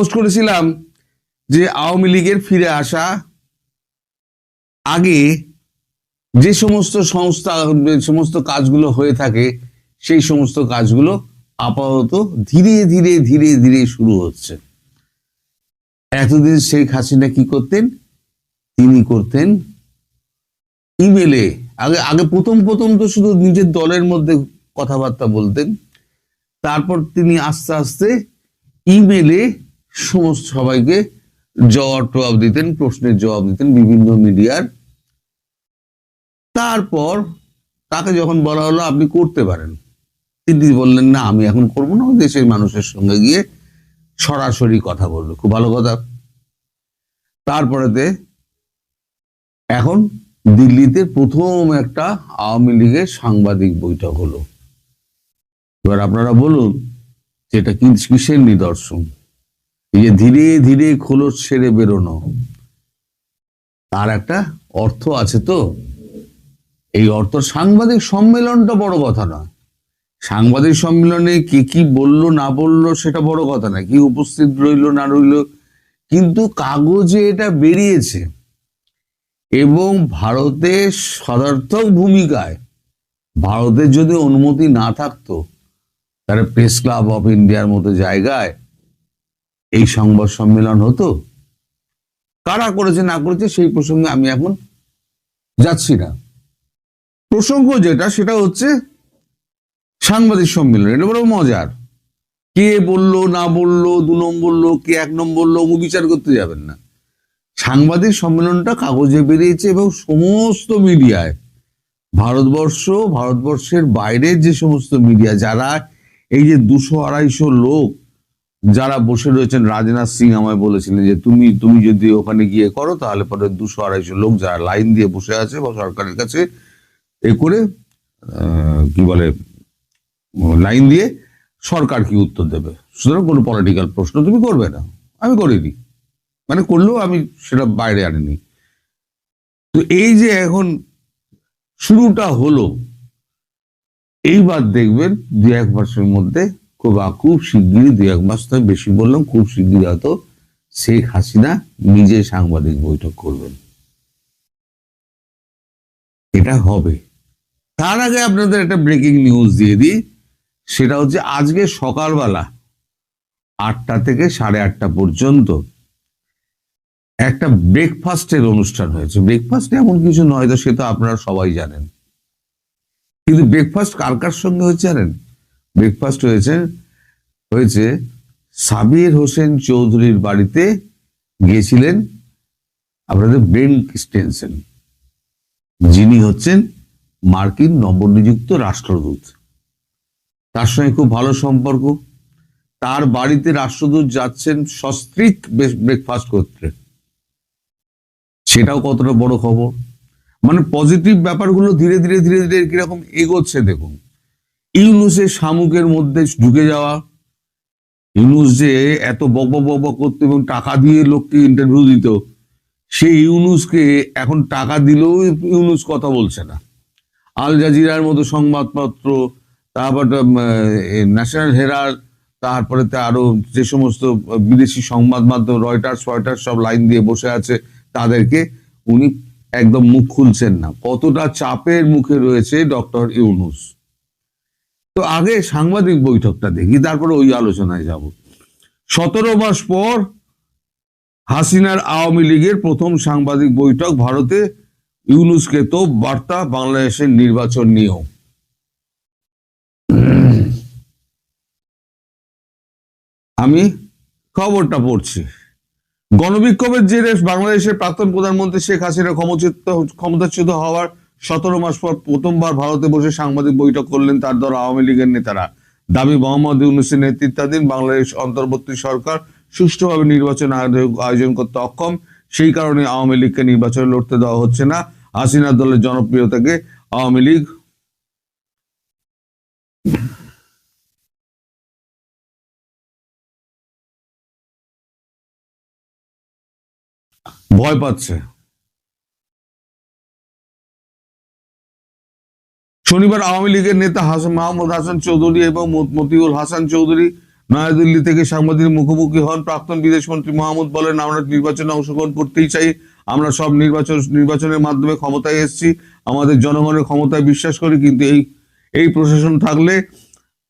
Post করেছিলাম যে আওয়ামী লীগের ফিরে আসা আগে যে সমস্ত সংস্থা সমস্ত কাজগুলো হয়ে থাকে, সেই সমস্ত কাজগুলো আপাতত ধীরে ধীরে ধীরে ধীরে শুরু হচ্ছে। এতদিন শেখ হাসিনা কি করতেন? তিনি করতেন ইমেলে আগে আগে প্রথম প্রথম তো শুধু নিজের দলের মধ্যে কথাবার্তা বলতেন। তারপর তিনি আস্তে আস্তে ইমেলে সমস্ত সবাইকে জবাব টবাব দিতেন, প্রশ্নের জবাব দিতেন বিভিন্ন মিডিয়ার। তারপর তাকে যখন বলা হলো, আপনি করতে পারেন। তিনি বললেন, না, আমি এখন করব না। দেশের মানুষের সঙ্গে গিয়ে সরাসরি কথা বলবে খুব ভালো কথা। তারপরেতে এখন দিল্লিতে প্রথম একটা আওয়ামী লীগের সাংবাদিক বৈঠক হলো। এবার আপনারা বলুন যে এটা কিসের নিদর্শন? এই যে ধীরে ধীরে খোলস ছেড়ে বেরোনো, তার একটা অর্থ আছে তো। এই অর্থ সাংবাদিক সম্মেলনটা বড় কথা নয়। সাংবাদিক সম্মেলনে কে কি বলল, না বলল, সেটা বড় কথা না কি উপস্থিত রইল, না রইল, কিন্তু কাগজে এটা বেরিয়েছে। এবং ভারতের সদার্থক ভূমিকায় ভারতের যদি অনুমতি না থাকতো, তাহলে প্রেস ক্লাব অফ ইন্ডিয়ার মতো জায়গায় এই সংবাদ সম্মেলন হতো? কারা করেছে, না করেছে, সেই প্রসঙ্গে আমি এখন যাচ্ছি না। প্রসঙ্গ যেটা, সেটা হচ্ছে সাংবাদিক সম্মেলন। এটা বড় মজার। কে বলল, না বলল, দু নম্বর লোক, কে এক নম্বর লোক বিচার করতে যাবেন না। সাংবাদিক সম্মেলনটা কাগজে বেরিয়েছে এবং সমস্ত মিডিয়ায়, ভারতবর্ষ, ভারতবর্ষের বাইরের যে সমস্ত মিডিয়া, যারা এই যে দুশো আড়াইশো লোক যারা বসে রয়েছেন, রাজনাথ সিং আমায় বলেছিলেন যে তুমি তুমি যদি ওখানে গিয়ে করো, তাহলে পরে দুশো আড়াইশো লোক যারা লাইন দিয়ে বসে আছে বা সরকারের কাছে এ করে কি বলে, লাইন দিয়ে সরকার কি উত্তর দেবে? সুতরাং কোনো পলিটিক্যাল প্রশ্ন তুমি করবে না। আমি করিনি। মানে করলেও আমি সেটা বাইরে আনিনি। তো এই যে এখন শুরুটা হলো, এইবার দেখবেন দু এক মাসের মধ্যে খুব খুব শিগগিরই দু এক মাস নয় বেশি বললাম, খুব শিগগিরই হয়তো শেখ হাসিনা নিজে সাংবাদিক বৈঠক করবেন। এটা হবে। তার আগে আপনাদের একটা ব্রেকিং নিউজ দিয়ে দিই, সেটা হচ্ছে আজকে সকালবেলা আটটা থেকে সাড়ে আটটা পর্যন্ত একটা ব্রেকফাস্টের অনুষ্ঠান হয়েছে। ব্রেকফাস্ট এমন কিছু নয় তো, সে তো আপনারা সবাই জানেন। কিন্তু ব্রেকফাস্ট কার কার সঙ্গে হয়েছে জানেন? ব্রেকফাস্ট হয়েছে হয়েছে সাবির হোসেন চৌধুরীর বাড়িতে গিয়েছিলেন আপনাদের ব্রেন স্টেনসেন। যিনি হচ্ছেন মার্কিন নবনিযুক্ত রাষ্ট্রদূত। তার সঙ্গে খুব ভালো সম্পর্ক। তার বাড়িতে রাষ্ট্রদূত যাচ্ছেন সস্ত্রীক ব্রেকফাস্ট করতে। সেটাও কতটা বড় খবর। মানে পজিটিভ ব্যাপারগুলো ধীরে ধীরে ধীরে ধীরে কীরকম এগোচ্ছে দেখুন। ইউনুসের শামুকের মধ্যে ঢুকে যাওয়া। ইউনুস যে এত বক বক করতো এবং টাকা দিয়ে লোককে ইন্টারভিউ দিত, সেই ইউনুসকে এখন টাকা দিলেও ইউনুস কথা বলছে না। আল জাজিরার মতো সংবাদপত্র, তারপর ন্যাশনাল হেরার তারপরে তো আরও যে সমস্ত বিদেশি সংবাদ মাধ্যম, রয়টার্স, ফয়টার্স সব লাইন দিয়ে বসে আছে তাদেরকে, উনি একদম মুখ খুলছেন না। কতটা চাপের মুখে রয়েছে ডক্টর ইউনুস। তো আগে সাংবাদিক বৈঠকটা দেখি, তারপরে ওই আলোচনায় যাব। সতেরো মাস পর হাসিনার আওয়ামী লীগের প্রথম সাংবাদিক বৈঠক ভারতে, ইউনুসকে তো বার্তা, বাংলাদেশের নির্বাচন নিয়েও। আমি খবরটা পড়ছি। গণবিক্ষোভের জেরে বাংলাদেশের প্রাক্তন প্রধানমন্ত্রী শেখ হাসিনা ক্ষমতাচ্যুত হওয়ার সতেরো মাস পর প্রথমবার ভারতে বসে সাংবাদিক বৈঠক করলেন তার দল আওয়ামী লীগের নেতারা। দাবি, মোহাম্মদ ইউনুসের নেতৃত্বাধীন বাংলাদেশ অন্তর্বর্তী সরকার সুষ্ঠুভাবে নির্বাচন আয়োজন- করতে অক্ষম। সেই কারণে আওয়ামী লীগকে নির্বাচনে লড়তে দেওয়া হচ্ছে না। হাসিনার দলের জনপ্রিয়তাকে আওয়ামী লীগ ভয় পাচ্ছে। শনিবার আওয়ামী লীগের নেতা হাসান মাহমুদ হাসান চৌধুরী এবং মত- মতিউল হাসান চৌধুরী নয়াদিল্লি থেকে সাংবাদিক মুখোমুখি হন। প্রাক্তন বিদেশমন্ত্রী মাহমুদ বলেন, আমরা নির্বাচনে অংশগ্রহণ করতেই চাই। আমরা সব নির্বাচন নির্বাচনের মাধ্যমে ক্ষমতায় এসেছি। আমাদের জনগণের ক্ষমতায় বিশ্বাস করি, কিন্তু এই এই প্রশাসন থাকলে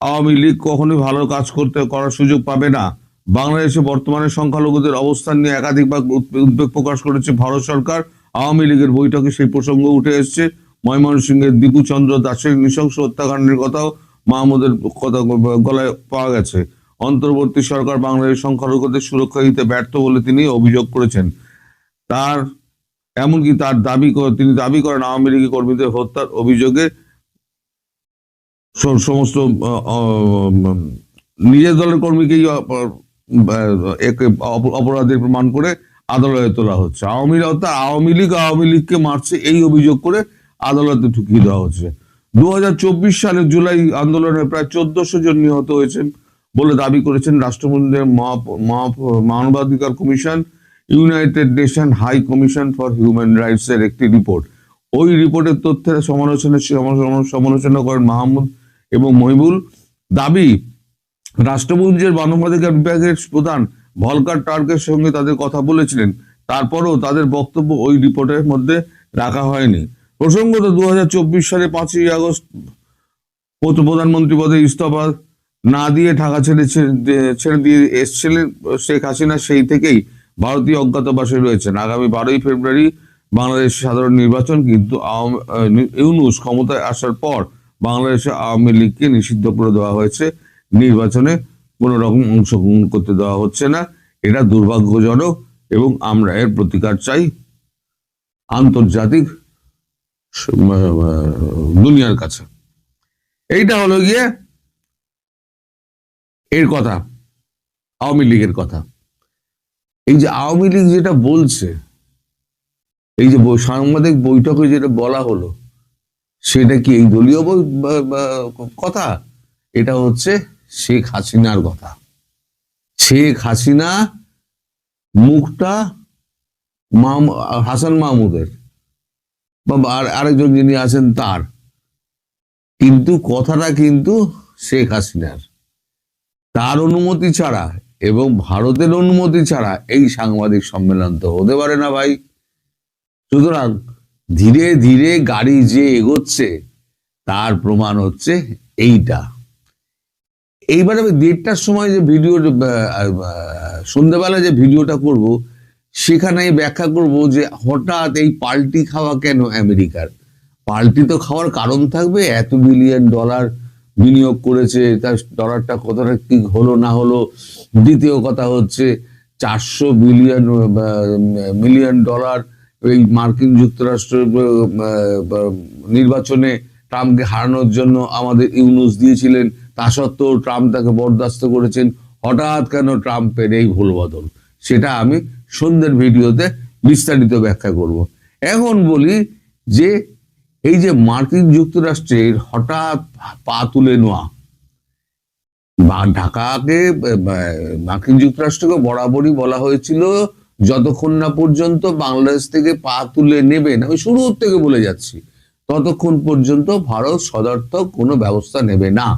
আওয়ামী লীগ কখনোই ভালো কাজ করতে করার সুযোগ পাবে না। বাংলাদেশে বর্তমানে সংখ্যালঘুদের অবস্থান নিয়ে একাধিকবার উদ্বেগ প্রকাশ করেছে ভারত সরকার। আওয়ামী লীগের বৈঠকে সেই প্রসঙ্গ উঠে এসেছে। ময়মনসিংহের দীপু চন্দ্র দাসের নৃশংস হত্যাকাণ্ডের কথাও মাহমুদের কথা গলায় পাওয়া গেছে। অন্তর্বর্তী সরকার বাংলাদেশ সংখ্যালঘুদের সুরক্ষা দিতে ব্যর্থ বলে তিনি অভিযোগ করেছেন। তার, এমনকি তার দাবি তিনি দাবি করেন আওয়ামী লীগ কর্মীদের হত্যার অভিযোগে সমস্ত নিজের দলের কর্মীকেই একে প্রমাণ করে আদালতে তোলা হচ্ছে। আওয়ামী অর্থাৎ আওয়ামী লীগ আওয়ামী লীগকে মারছে এই অভিযোগ করে আদালতে ঠুকিয়ে দেওয়া হচ্ছে। দু হাজার চব্বিশ সালের জুলাই আন্দোলনে প্রায় চোদ্দশো জন নিহত হয়েছেন বলে দাবি করেছেন মহা- মানবাধিকার commission, United Nation high commission for human rights এর একটি রিপোর্ট। ওই রিপোর্টের তথ্যের সমালোচনা- সমালোচনা করেন মাহমুদ এবং মহিবুল। দাবি রাষ্ট্রপুঞ্জের মানবাধিকার বিভাগের প্রধান ভলকার টার্কের সঙ্গে তাদের কথা বলেছিলেন। তারপরও তাদের বক্তব্য ওই রিপোর্টের মধ্যে রাখা হয়নি। প্রসঙ্গত দু সালে পাঁচই আগস্ট প্রধানমন্ত্রী পদে ইস্তফা না দিয়ে ঢাকা ছেড়ে ছেড়ে- দিয়ে এসছিলেন শেখ হাসিনা, সেই থেকেই ভারতীয় অজ্ঞাতবাসে রয়েছেন। আগামী বারোই ফেব্রুয়ারি বাংলাদেশ সাধারণ নির্বাচন, কিন্তু ইউনুস ক্ষমতায় আসার পর বাংলাদেশে আওয়ামী লীগকে নিষিদ্ধ করে দেওয়া হয়েছে। নির্বাচনে কোনো রকম অংশগ্রহণ করতে দেওয়া হচ্ছে না। এটা দুর্ভাগ্যজনক এবং আমরা এর প্রতিকার চাই। আন্তর্জাতিক দুনিয়ার কাছে। এইটা হলো গিয়ে এর কথা, আওয়ামী লীগের কথা। এই যে আওয়ামী লীগ যেটা বলছে, এই যে সাংবাদিক বৈঠকে যেটা বলা হলো, সেটা কি এই দলীয় কথা? এটা হচ্ছে শেখ হাসিনার কথা। শেখ হাসিনা মুখটা হাসান মাহমুদের। বা আরেকজন যিনি আছেন তার। কিন্তু কথাটা কিন্তু শেখ হাসিনার। তার অনুমতি ছাড়া এবং ভারতের অনুমতি ছাড়া এই সাংবাদিক সম্মেলন তো হতে পারে না ভাই। সুতরাং ধীরে ধীরে গাড়ি যে এগোচ্ছে, তার প্রমাণ হচ্ছে এইটা। এইবার আমি দেড়টার সময় যে ভিডিও সন্ধ্যেবেলা যে ভিডিওটা করব সেখানে ব্যাখ্যা করব যে হঠাৎ এই পাল্টি খাওয়া কেন আমেরিকার? পাল্টি তো খাওয়ার কারণ থাকবে, এত বিলিয়ন ডলার বিনিয়োগ করেছে, তার ডলারটা কতটা কি হলো না হলো? দ্বিতীয় কথা হচ্ছে চারশো বিলিয়ন মিলিয়ন ডলার এই মার্কিন যুক্তরাষ্ট্র নির্বাচনে ট্রাম্পকে হারানোর জন্য আমাদের ইউনুস দিয়েছিলেন। তা সত্ত্বেও ট্রাম্প তাকে বরদাস্ত করেছেন। হঠাৎ কেন ট্রাম্পের এই ভুল বদল? সেটা আমি সন্ধ্যের ভিডিওতে বিস্তারিত ব্যাখ্যা করব। এখন বলি যে এই যে মার্কিন যুক্তরাষ্ট্রের হঠাৎ পা তুলে নেওয়া, বা ঢাকাকে মার্কিন যুক্তরাষ্ট্রকে বরাবরই বলা হয়েছিল, যতক্ষণ না পর্যন্ত বাংলাদেশ থেকে পা তুলে নেবেন, আমি শুরু থেকে বলে যাচ্ছি, ততক্ষণ পর্যন্ত ভারত সদর্থক কোনো ব্যবস্থা নেবে না।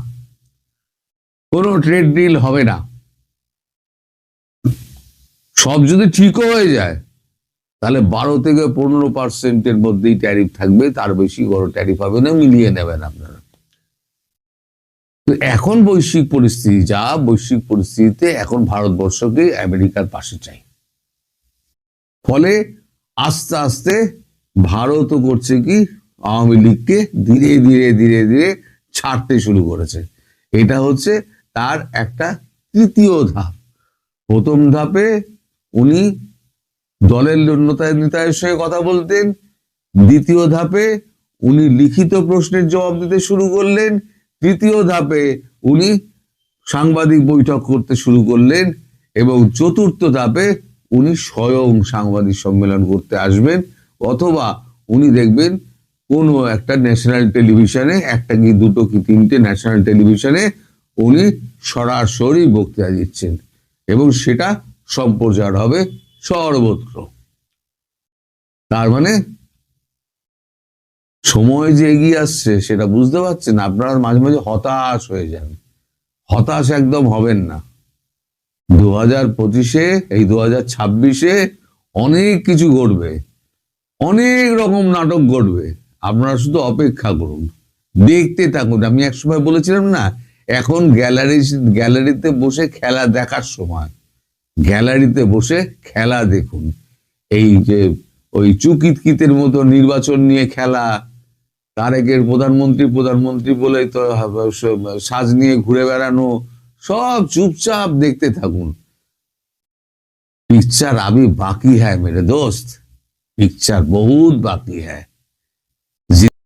কোনো ট্রেড ডিল হবে না। সব যদি ঠিকও হয়ে যায়, তাহলে বারো থেকে পনেরো পার্সেন্টের মধ্যেই ট্যারিফ থাকবে, তার বেশি বড় ট্যারিফ হবে না, মিলিয়ে নেবেন আপনারা। তো এখন বৈশ্বিক পরিস্থিতি, যা বৈশ্বিক পরিস্থিতিতে এখন ভারতবর্ষকে আমেরিকার পাশে চাই। ফলে আস্তে আস্তে ভারতও করছে কি, আওয়ামী লীগকে ধীরে ধীরে ধীরে ধীরে ছাড়তে শুরু করেছে। এটা হচ্ছে তার একটা তৃতীয় ধাপ। প্রথম ধাপে উনি দলের নেতাদের সঙ্গে কথা বলতেন। দ্বিতীয় ধাপে উনি লিখিত প্রশ্নের জবাব দিতে শুরু করলেন। তৃতীয় ধাপে উনি সাংবাদিক বৈঠক করতে শুরু করলেন এবং চতুর্থ ধাপে উনি স্বয়ং সাংবাদিক সম্মেলন করতে আসবেন অথবা উনি দেখবেন কোনো একটা ন্যাশনাল টেলিভিশনে একটা কি দুটো কি তিনটে ন্যাশনাল টেলিভিশনে উনি সরাসরি বক্তৃতা দিচ্ছেন। এবং সেটা সম্প্রচার হবে সর্বত্র। তার মানে সময় যে এগিয়ে আসছে সেটা বুঝতে পারছেন, আপনারা মাঝে মাঝে হতাশ হয়ে যান। হতাশ একদম হবেন না। দু হাজার পঁচিশে, এই দু হাজার ছাব্বিশে অনেক কিছু ঘটবে। অনেক রকম নাটক ঘটবে। আপনারা শুধু অপেক্ষা করুন। দেখতে থাকুন। আমি একসময় বলেছিলাম না, এখন গ্যালারি গ্যালারিতে বসে খেলা দেখার সময়। গ্যালারিতে বসে খেলা দেখুন এই যে ওই চুকিতকিতের মতো নির্বাচন নিয়ে খেলা তারেকের প্রধানমন্ত্রী প্রধানমন্ত্রী বলে তো সাজ নিয়ে ঘুরে বেড়ানো সব চুপচাপ দেখতে থাকুন पिक्चर अभी बाकी है मेरे दोस्त पिक्चर बहुत बाकी है